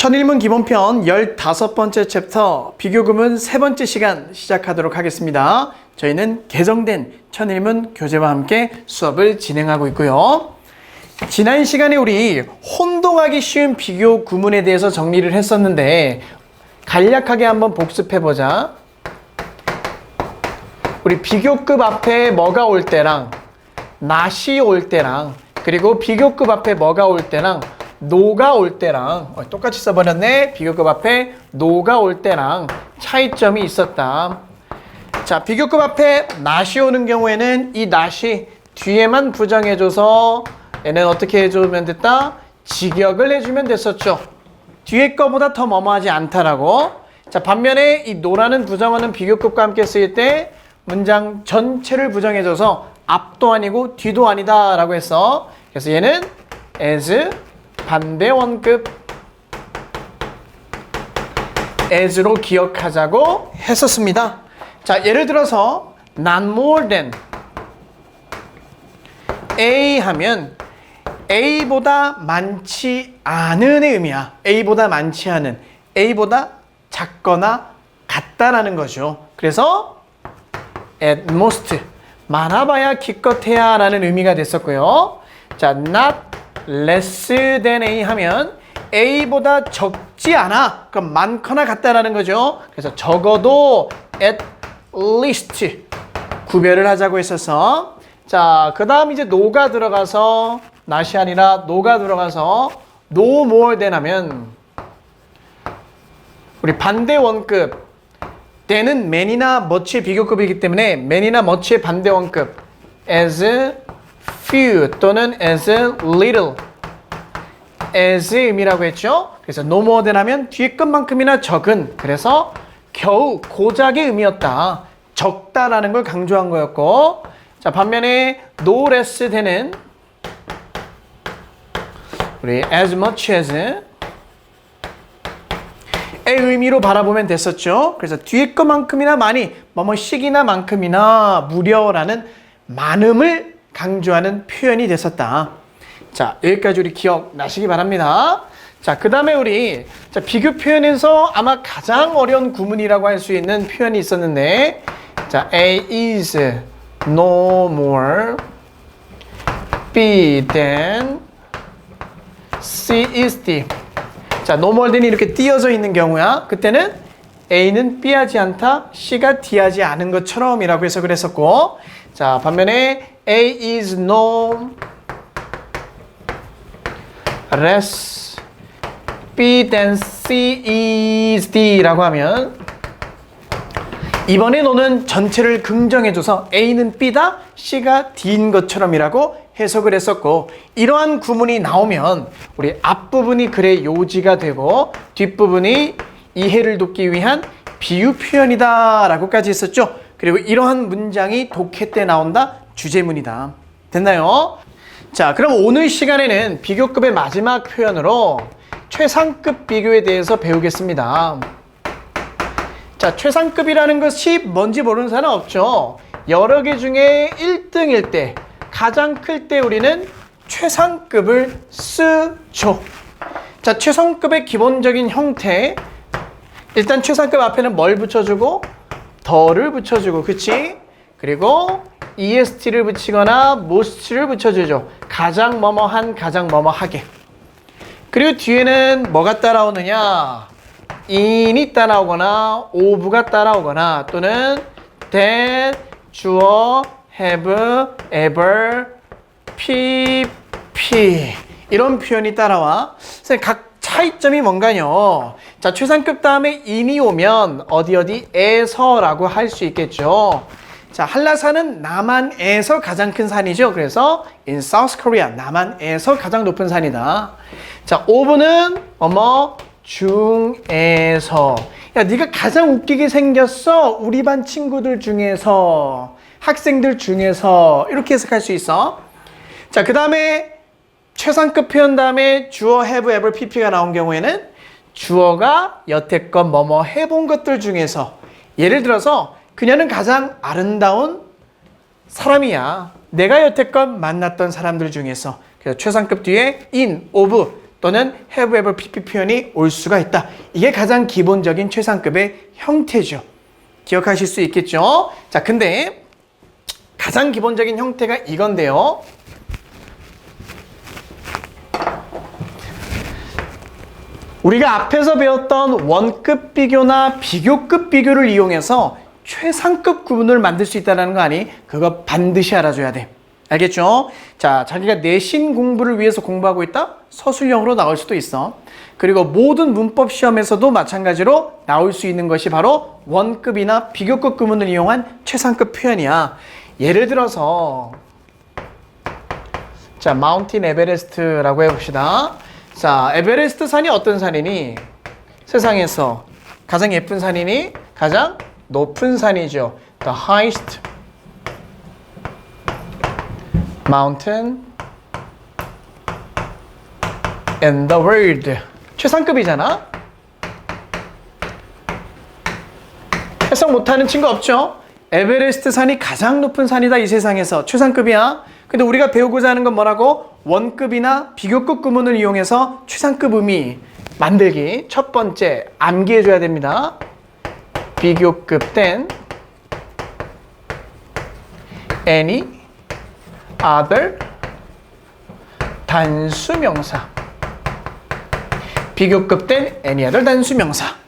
천일문 기본편 15번째 챕터 비교금은 세 번째 시간 시작하도록 하겠습니다. 저희는 개정된 천일문 교재와 함께 수업을 진행하고 있고요. 지난 시간에 우리 혼동하기 쉬운 비교 구문에 대해서 정리를 했었는데 간략하게 한번 복습해 보자. 우리 비교급 앞에 뭐가 올 때랑 낫이 올 때랑 그리고 비교급 앞에 뭐가 올 때랑 노가 올 때랑 어, 똑같이 써버렸네. 비교급 앞에 노가 올 때랑 차이점이 있었다. 자, 비교급 앞에 낫이 오는 경우에는 이 낫이 뒤에만 부정해줘서 얘는 어떻게 해주면 됐다? 직역을 해주면 됐었죠. 뒤에 거보다 더 뭐뭐하지 않다라고. 자, 반면에 이 노라는 부정어는 비교급과 함께 쓰일 때 문장 전체를 부정해줘서 앞도 아니고 뒤도 아니다라고 했어. 그래서 얘는 as 반대 원급 as로 기억하자고 했었습니다. 자, 예를 들어서 not more than A 하면 A보다 많지 않은의 의미야. A보다 많지 않은. A보다 작거나 같다라는 거죠. 그래서 at most 많아봐야 기껏해야 라는 의미가 됐었고요. 자, not less than A 하면 A보다 적지 않아. 그럼 많거나 같다라는 거죠. 그래서 적어도 at least 구별을 하자고 했어서 자, 그 다음 이제 no가 들어가서 not이 아니라 no가 들어가서 no more than 하면 우리 반대 원급 때는 man이나 much의 비교급이기 때문에 man이나 much의 반대 원급 as few 또는 as little as 의미라고 했죠. 그래서 no more than 하면 뒤에 끝만큼이나 적은 그래서 겨우 고작의 의미였다. 적다라는 걸 강조한 거였고 자 반면에 no less than은 우리 as much as 의 의미로 바라보면 됐었죠. 그래서 뒤에 것만큼이나 많이, 뭐뭐씩이나 만큼이나 무려라는 많음을 강조하는 표현이 됐었다. 자, 여기까지 우리 기억나시기 바랍니다. 자, 그 다음에 우리 자, 비교 표현에서 아마 가장 어려운 구문이라고 할 수 있는 표현이 있었는데, 자, A is no more B than C is D. 자, 노멀든이 이렇게 띄어져 있는 경우야. 그때는 A는 B하지 않다, C가 D하지 않은 것처럼 이라고 해서 그랬었고, 자, 반면에 A is no less B than C is D라고 하면 이번에 너는 전체를 긍정해줘서 A는 B다, C가 D인 것처럼이라고 해석을 했었고 이러한 구문이 나오면 우리 앞부분이 글의 요지가 되고 뒷부분이 이해를 돕기 위한 비유 표현이다 라고까지 했었죠. 그리고 이러한 문장이 독해 때 나온다 주제문이다. 됐나요? 자 그럼 오늘 시간에는 비교급의 마지막 표현으로 최상급 비교에 대해서 배우겠습니다. 자, 최상급이라는 것이 뭔지 모르는 사람 없죠. 여러 개 중에 1등일 때, 가장 클 때 우리는 최상급을 쓰죠. 자, 최상급의 기본적인 형태. 일단 최상급 앞에는 뭘 붙여주고, 더를 붙여주고, 그치? 그리고 EST를 붙이거나 most를 붙여주죠. 가장 뭐뭐한, 가장 뭐뭐하게. 그리고 뒤에는 뭐가 따라오느냐? in이 따라오거나 of가 따라오거나 또는 that, 주어, have, ever, pp 이런 표현이 따라와. 선생님 각 차이점이 뭔가요? 자 최상급 다음에 in이 오면 어디 어디에서라고 할 수 있겠죠. 자 한라산은 남한에서 가장 큰 산이죠. 그래서 in South Korea 남한에서 가장 높은 산이다. 자 of는 뭐뭐 중에서 야 네가 가장 웃기게 생겼어 우리 반 친구들 중에서 학생들 중에서 이렇게 해석할 수 있어 자 그 다음에 최상급 표현 다음에 주어 have ever pp가 나온 경우에는 주어가 여태껏 뭐뭐 해본 것들 중에서 예를 들어서 그녀는 가장 아름다운 사람이야 내가 여태껏 만났던 사람들 중에서 그래서 최상급 뒤에 in, of 또는 have ever pp 표현이 올 수가 있다. 이게 가장 기본적인 최상급의 형태죠. 기억하실 수 있겠죠? 자, 근데 가장 기본적인 형태가 이건데요. 우리가 앞에서 배웠던 원급 비교나 비교급 비교를 이용해서 최상급 구분을 만들 수 있다는 거 아니? 그거 반드시 알아줘야 돼. 알겠죠? 자, 자기가 내신 공부를 위해서 공부하고 있다? 서술형으로 나올 수도 있어. 그리고 모든 문법 시험에서도 마찬가지로 나올 수 있는 것이 바로 원급이나 비교급 구문을 이용한 최상급 표현이야. 예를 들어서 자, 마운틴 에베레스트라고 해봅시다. 자, 에베레스트 산이 어떤 산이니? 세상에서 가장 예쁜 산이니? 가장 높은 산이죠. The highest mountain in the world. 최상급이잖아? 해석 못하는 친구 없죠? 에베레스트 산이 가장 높은 산이다 이 세상에서 최상급이야. 근데 우리가 배우고자 하는 건 뭐라고? 원급이나 비교급 구문을 이용해서 최상급 의미 만들기. 첫 번째 암기해 줘야 됩니다. 비교급 된 any other 단수명사. 비교급 된 any other 단수명사.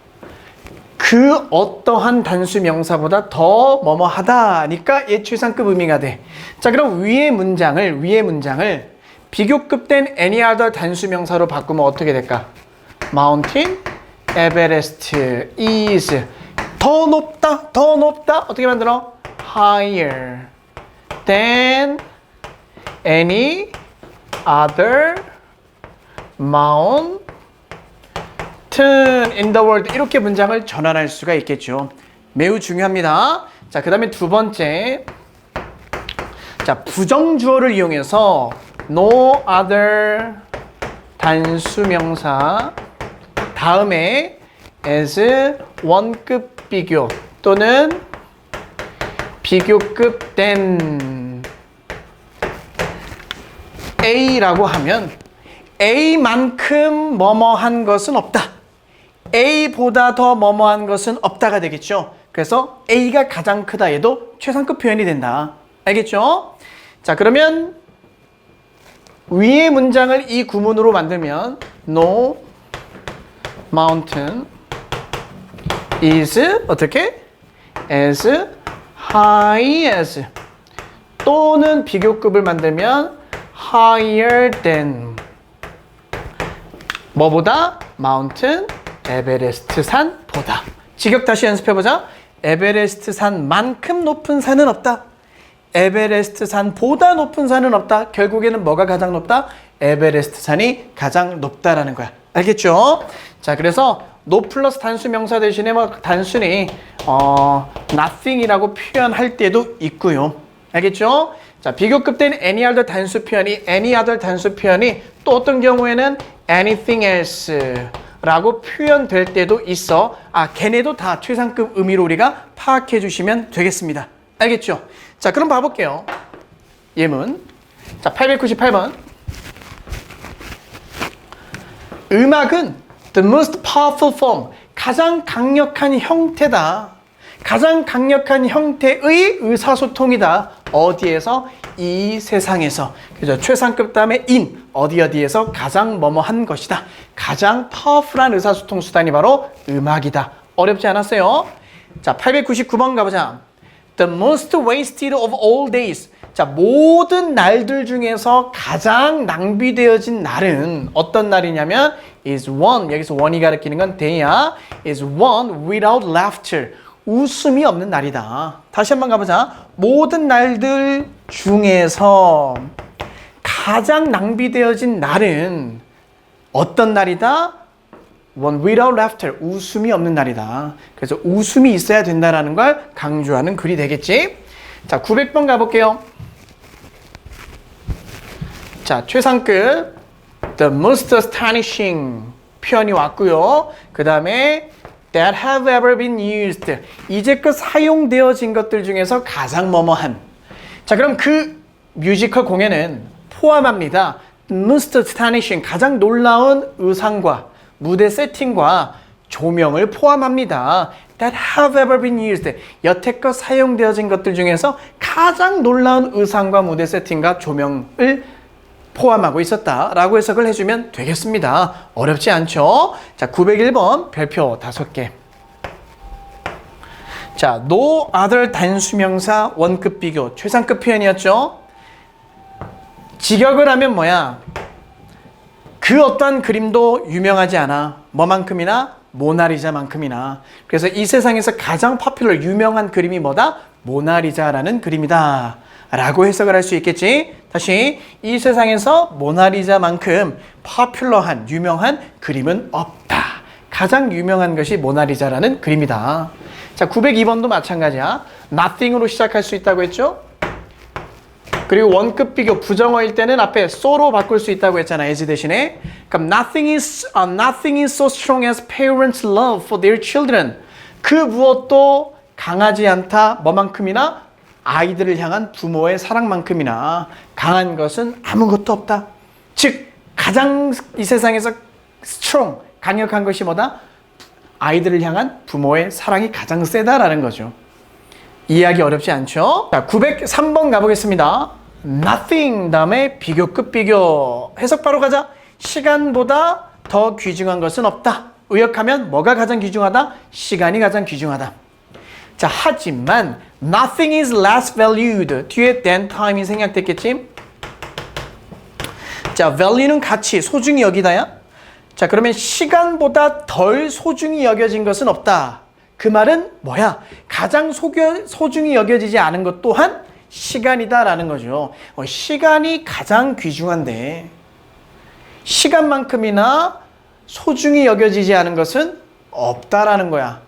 그 어떠한 단수 명사보다 더 뭐뭐 하다니까 얘 최상급 의미가 돼. 자, 그럼 위의 문장을 위의 문장을 비교급 된 any other 단수 명사로 바꾸면 어떻게 될까? Mountain Everest is 더 높다, 더 높다. 어떻게 만들어? Higher than any other mountain mountain in the world 이렇게 문장을 전환할 수가 있겠죠. 매우 중요합니다. 자, 그 다음에 두 번째. 자, 부정 주어를 이용해서 no other 단수 명사 다음에 as 원급 비교 또는 비교급 된 A라고 하면 A만큼 뭐뭐한 것은 없다. A보다 더 뭐뭐한 것은 없다가 되겠죠. 그래서 A가 가장 크다 해도 최상급 표현이 된다. 알겠죠? 자, 그러면 위의 문장을 이 구문으로 만들면 No mountain is 어떻게? as high as 또는 비교급을 만들면 higher than 뭐보다? 마운튼 에베레스트 산 보다. 직역 다시 연습해보자. 에베레스트 산만큼 높은 산은 없다. 에베레스트 산보다 높은 산은 없다. 결국에는 뭐가 가장 높다? 에베레스트 산이 가장 높다라는 거야. 알겠죠? 자, 그래서 노 플러스 단수 명사 대신에 뭐 단순히 어, nothing이라고 표현할 때도 있고요. 알겠죠? 자, 비교급 된 any other 단수 표현이 any other 단수 표현이 또 어떤 경우에는 anything else 라고 표현될 때도 있어. 아, 걔네도 다 최상급 의미로 우리가 파악해 주시면 되겠습니다. 알겠죠? 자, 그럼 봐볼게요. 예문. 자, 898번. 음악은 the most powerful form. 가장 강력한 형태다. 가장 강력한 형태의 의사소통이다. 어디에서? 이 세상에서. 그죠? 최상급 다음에 in. 어디 어디에서 가장 뭐뭐한 것이다. 가장 파워풀한 의사소통 수단이 바로 음악이다. 어렵지 않았어요? 자, 899번 가보자. The most wasted of all days. 자, 모든 날들 중에서 가장 낭비되어진 날은 어떤 날이냐면 is one. 여기서 one이 가리키는 건 day야. is one without laughter. 웃음이 없는 날이다. 다시 한번 가보자. 모든 날들 중에서 가장 낭비되어진 날은 어떤 날이다? One without laughter. 웃음이 없는 날이다. 그래서 웃음이 있어야 된다라는 걸 강조하는 글이 되겠지? 자, 900번 가볼게요. 자, 최상급 The most astonishing 표현이 왔고요. 그 다음에 that have ever been used. 이제껏 사용되어진 것들 중에서 가장 뭐뭐한. 자, 그럼 그 뮤지컬 공연은 포함합니다. most astonishing 가장 놀라운 의상과 무대 세팅과 조명을 포함합니다. That have ever been used. 여태껏 사용되어진 것들 중에서 가장 놀라운 의상과 무대 세팅과 조명을 포함하고 있었다 라고 해석을 해주면 되겠습니다. 어렵지 않죠? 자, 901번 별표 5개. 자, no other 단수명사 원급 비교 최상급 표현이었죠. 직역을 하면 뭐야? 그 어떤 그림도 유명하지 않아. 뭐만큼이나 모나리자만큼이나. 그래서 이 세상에서 가장 파퓰러 유명한 그림이 뭐다? 모나리자라는 그림이다. 라고 해석을 할 수 있겠지. 다시 이 세상에서 모나리자만큼 파퓰러한 유명한 그림은 없다. 가장 유명한 것이 모나리자라는 그림이다. 자, 902번도 마찬가지야. nothing으로 시작할 수 있다고 했죠? 그리고 원급 비교 부정어일 때는 앞에 so로 바꿀 수 있다고 했잖아. as 대신에. 그럼 nothing is uh, nothing is so strong as parents' love for their children. 그 무엇도 강하지 않다. 뭐만큼이나 아이들을 향한 부모의 사랑만큼이나 강한 것은 아무것도 없다. 즉 가장 이 세상에서 strong 강력한 것이 뭐다? 아이들을 향한 부모의 사랑이 가장 세다라는 거죠. 이해하기 어렵지 않죠? 자, 903번 가보겠습니다. nothing 다음에 비교급 비교. 해석 바로 가자. 시간보다 더 귀중한 것은 없다. 의역하면 뭐가 가장 귀중하다? 시간이 가장 귀중하다. 자, 하지만 nothing is less valued. 뒤에 than time이 생략됐겠지? 자, value는 가치, 소중히 여기다야. 자, 그러면 시간보다 덜 소중히 여겨진 것은 없다. 그 말은 뭐야? 가장 소겨, 소중히 여겨지지 않은 것 또한 시간이다라는 거죠. 어, 시간이 가장 귀중한데 시간만큼이나 소중히 여겨지지 않은 것은 없다라는 거야.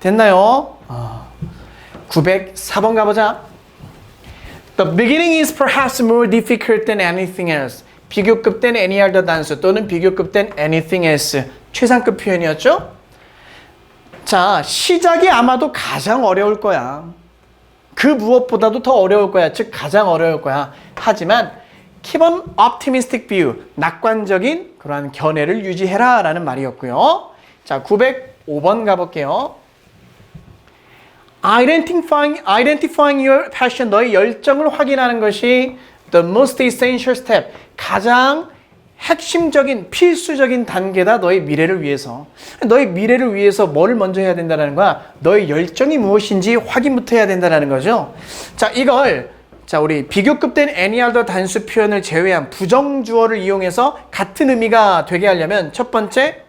됐나요? 어. 904번 가보자. The beginning is perhaps more difficult than anything else. 비교급 된 any other 단수 또는 비교급 된 anything else. 최상급 표현이었죠? 자, 시작이 아마도 가장 어려울 거야. 그 무엇보다도 더 어려울 거야. 즉, 가장 어려울 거야. 하지만, keep an optimistic view. 낙관적인 그러한 견해를 유지해라. 라는 말이었고요. 자, 905번 가볼게요. identifying, identifying your passion, 너의 열정을 확인하는 것이 the most essential step, 가장 핵심적인 필수적인 단계다 너의 미래를 위해서. 너의 미래를 위해서 뭘 먼저 해야 된다는 거야? 너의 열정이 무엇인지 확인부터 해야 된다는 거죠. 자 이걸 자 우리 비교급된 any other 단수 표현을 제외한 부정주어를 이용해서 같은 의미가 되게 하려면 첫 번째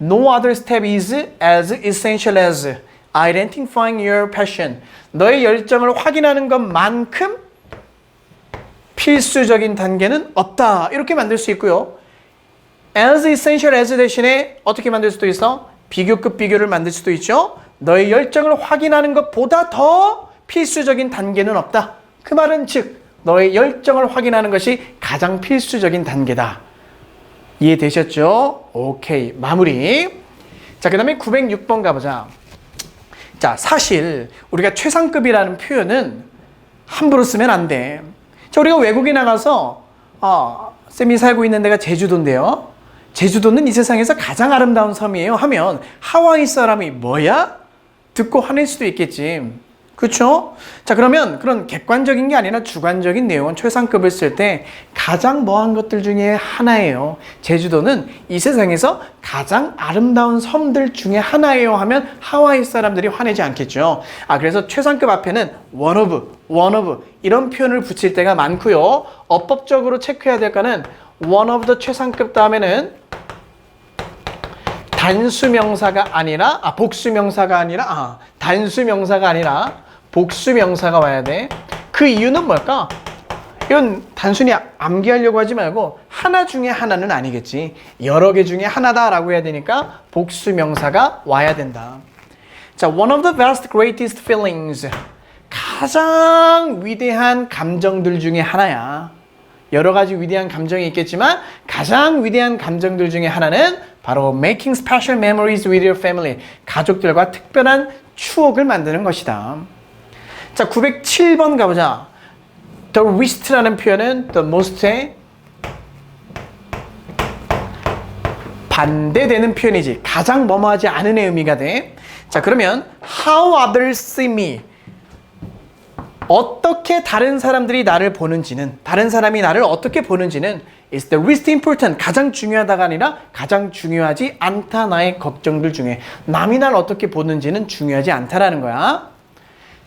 no other step is as essential as identifying your passion. 너의 열정을 확인하는 것만큼 필수적인 단계는 없다. 이렇게 만들 수 있고요. as essential as 대신에 어떻게 만들 수도 있어? 비교급 비교를 만들 수도 있죠. 너의 열정을 확인하는 것보다 더 필수적인 단계는 없다. 그 말은 즉 너의 열정을 확인하는 것이 가장 필수적인 단계다. 이해되셨죠? 오케이. 마무리. 자, 그 다음에 906번 가보자. 자, 사실 우리가 최상급이라는 표현은 함부로 쓰면 안 돼. 자, 우리가 외국에 나가서 아, 쌤이 살고 있는 데가 제주도인데요. 제주도는 이 세상에서 가장 아름다운 섬이에요 하면 하와이 사람이 뭐야? 듣고 화낼 수도 있겠지. 그렇죠? 자 그러면 그런 객관적인 게 아니라 주관적인 내용은 최상급을 쓸 때 가장 뭐한 것들 중에 하나예요. 제주도는 이 세상에서 가장 아름다운 섬들 중에 하나예요 하면 하와이 사람들이 화내지 않겠죠. 아 그래서 최상급 앞에는 one of, one of 이런 표현을 붙일 때가 많고요. 어법적으로 체크해야 될 거는 one of the 최상급 다음에는 단수 명사가 아니라 아 복수 명사가 아니라 아 단수 명사가 아니라 복수 명사가 와야 돼. 그 이유는 뭘까? 이건 단순히 암기하려고 하지 말고 하나 중에 하나는 아니겠지. 여러 개 중에 하나다라고 해야 되니까 복수 명사가 와야 된다. 자, one of the best greatest feelings. 가장 위대한 감정들 중에 하나야. 여러 가지 위대한 감정이 있겠지만 가장 위대한 감정들 중에 하나는 바로 making special memories with your family. 가족들과 특별한 추억을 만드는 것이다. 자, 907번 가보자. The least라는 표현은 the most의 반대되는 표현이지. 가장 뭐뭐하지 않은 의 의미가 돼. 자, 그러면 how others see me. 어떻게 다른 사람들이 나를 보는지는 다른 사람이 나를 어떻게 보는지는 is the least important 가장 중요하다가 아니라 가장 중요하지 않다 나의 걱정들 중에 남이 날 어떻게 보는지는 중요하지 않다라는 거야.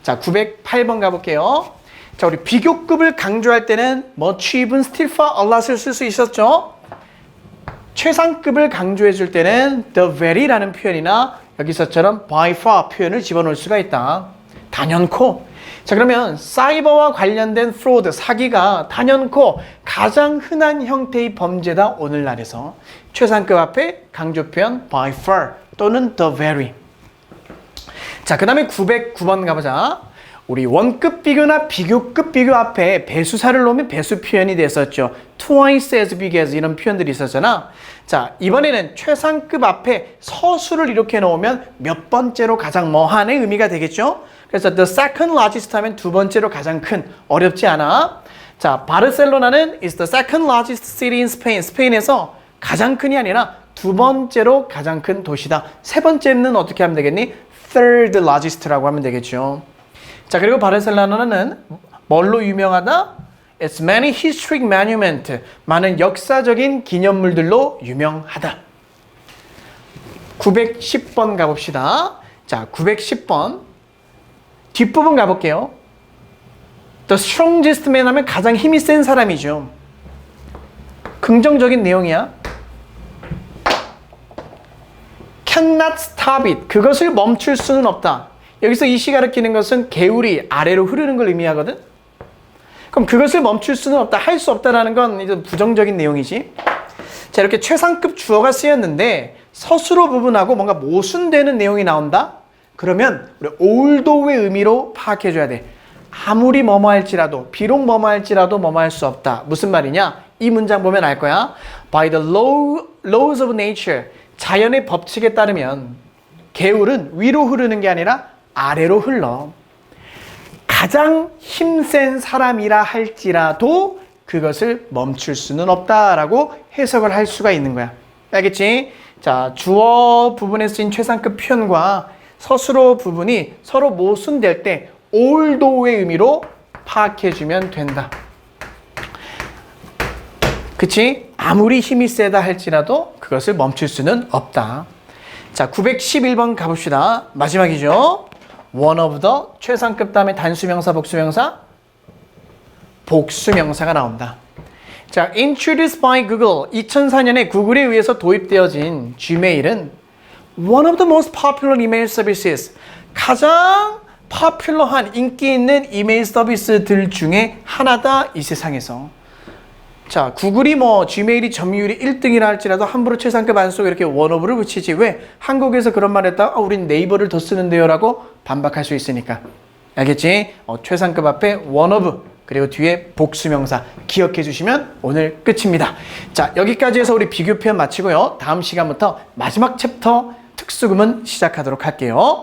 자, 908번 가볼게요. 자, 우리 비교급을 강조할 때는 뭐 취입은 a lot을 쓸 수 있었죠. 최상급을 강조해 줄 때는 the very라는 표현이나 여기서처럼 by far 표현을 집어넣을 수가 있다. 단연코. 자 그러면 사이버와 관련된 프로드 사기가 단연코 가장 흔한 형태의 범죄다 오늘날에서 최상급 앞에 강조 표현 by far 또는 the very. 자, 그 다음에 909번 가보자. 우리 원급 비교나 비교급 비교 앞에 배수사를 놓으면 배수 표현이 됐었죠. twice as big as 이런 표현들이 있었잖아. 자, 이번에는 최상급 앞에 서술을 이렇게 놓으면 몇 번째로 가장 뭐한의 의미가 되겠죠? 그래서 the second largest 하면 두 번째로 가장 큰, 어렵지 않아. 자, 바르셀로나는 is the second largest city in Spain. 스페인에서 가장 큰이 아니라 두 번째로 가장 큰 도시다. 세 번째는 어떻게 하면 되겠니? Third largest라고 하면 되겠죠. 자, 그리고 바르셀로나는 뭘로 유명하다? It's many historic monument. 많은 역사적인 기념물들로 유명하다. 910번 가봅시다. 자, 910번. 뒷부분 가볼게요. The strongest man 하면 가장 힘이 센 사람이죠. 긍정적인 내용이야. Cannot stop it. 그것을 멈출 수는 없다. 여기서 이시 가르치는 것은 개울이 아래로 흐르는 걸 의미하거든. 그럼 그것을 멈출 수는 없다. 할 수 없다라는 건 이제 부정적인 내용이지. 자, 이렇게 최상급 주어가 쓰였는데 서술어 부분하고 뭔가 모순되는 내용이 나온다. 그러면 우리 올도의 의미로 파악해 줘야 돼. 아무리 뭐뭐 할지라도 비록 뭐뭐 할지라도 뭐뭐 할 수 없다. 무슨 말이냐? 이 문장 보면 알 거야. By the law, laws of nature. 자연의 법칙에 따르면 개울은 위로 흐르는 게 아니라 아래로 흘러. 가장 힘센 사람이라 할지라도 그것을 멈출 수는 없다라고 해석을 할 수가 있는 거야. 알겠지? 자, 주어 부분에 쓰인 최상급 표현과 서술어 부분이 서로 모순될 때 올도의 의미로 파악해주면 된다. 그치? 아무리 힘이 세다 할지라도 그것을 멈출 수는 없다. 자, 911번 가봅시다. 마지막이죠. one of the 최상급 다음에 단수명사, 복수명사, 복수명사가 나온다. 자, introduced by Google. 2004년에 구글에 의해서 도입되어진 Gmail은 one of the most popular email services. 가장 파퓰러한 인기 있는 이메일 서비스들 중에 하나다 이 세상에서. 자, 구글이 뭐 지메일이 점유율이 1등이라 할지라도 함부로 최상급 안 쓰고 이렇게 원오브를 붙이지 왜 한국에서 그런 말 했다가 아, 우린 네이버를 더 쓰는데요라고 반박할 수 있으니까 알겠지? 어, 최상급 앞에 원오브 그리고 뒤에 복수명사 기억해 주시면 오늘 끝입니다. 자, 여기까지 해서 우리 비교 표현 마치고요. 다음 시간부터 마지막 챕터 특수구문 시작하도록 할게요.